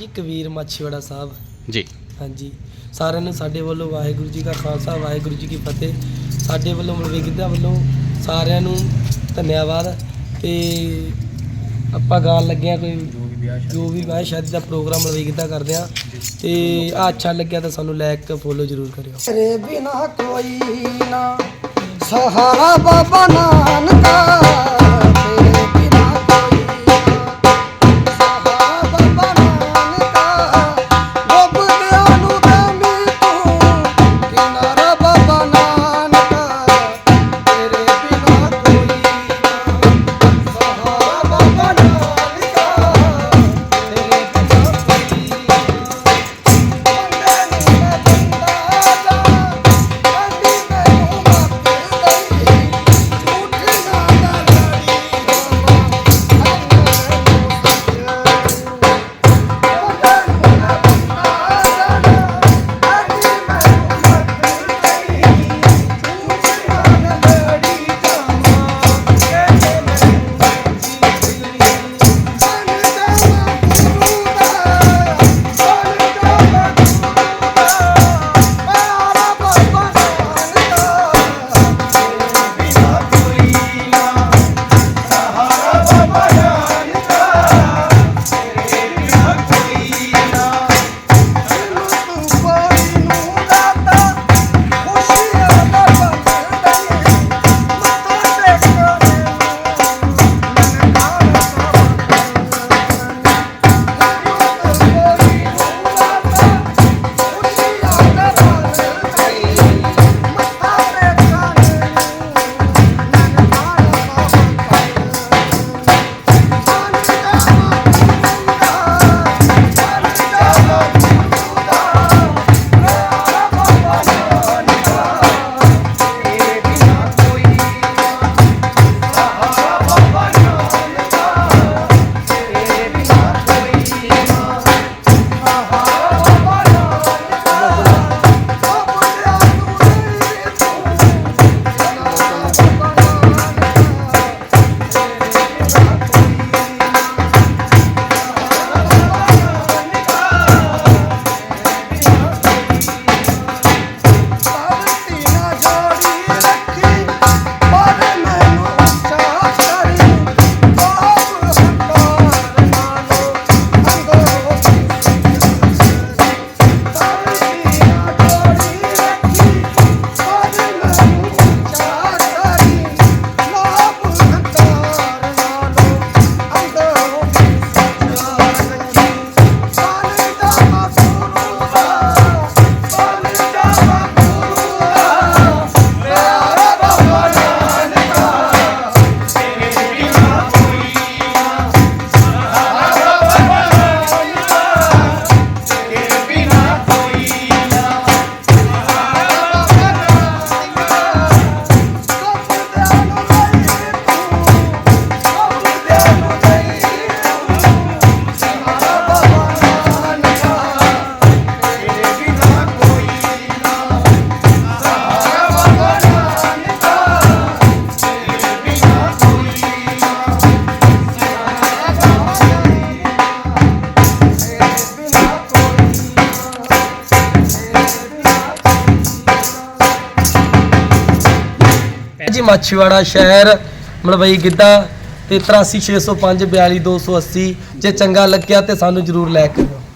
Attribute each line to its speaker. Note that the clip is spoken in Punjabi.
Speaker 1: ਜੀ ਕਬੀਰ ਮਾਛੀਵਾੜਾ ਸਾਹਿਬ।
Speaker 2: ਜੀ।
Speaker 1: ਹਾਂਜੀ। ਸਾਰਿਆਂ ਨੂੰ ਸਾਡੇ ਵੱਲੋਂ ਵਾਹਿਗੁਰੂ ਜੀ ਕਾ ਖਾਲਸਾ ਵਾਹਿਗੁਰੂ ਜੀ ਕੀ ਫਤਿਹ। ਸਾਡੇ ਵੱਲੋਂ ਮਲਵੇ ਗਿੱਧਾ ਵੱਲੋਂ ਸਾਰਿਆਂ ਨੂੰ ਧੰਨਵਾਦ। ਤੇ ਆਪਾਂ ਗਾਣ ਲੱਗੇ ਆ ਕੋਈ ਜੋ ਵੀ ਵਿਆਹ ਸ਼ਾਦੀ ਦਾ ਪ੍ਰੋਗਰਾਮ ਮਲਵੇ ਗਿੱਧਾ ਕਰਦੇ ਆ ਤੇ ਆ ਅੱਛਾ ਲੱਗਿਆ ਤਾਂ ਸਾਨੂੰ ਲਾਇਕ ਫੋਲੋ ਜ਼ਰੂਰ ਕਰਿਓ।
Speaker 3: ਤੇਰੇ ਬਿਨਾ ਕੋਈ ਨਾ ਸਹਾਰਾ ਬਾਬਾ ਨਾਨਕਾ।
Speaker 1: ਜੀ ਮਾਛੀਵਾੜਾ ਸ਼ਹਿਰ, ਮਲਵਈ ਗਿੱਧਾ ਤੇ 83605 42280 ਜੇ ਚੰਗਾ ਲੱਗਿਆ ਤੇ ਸਾਨੂੰ ਜ਼ਰੂਰ ਲੈ ਕੇ ਕਰਿਓ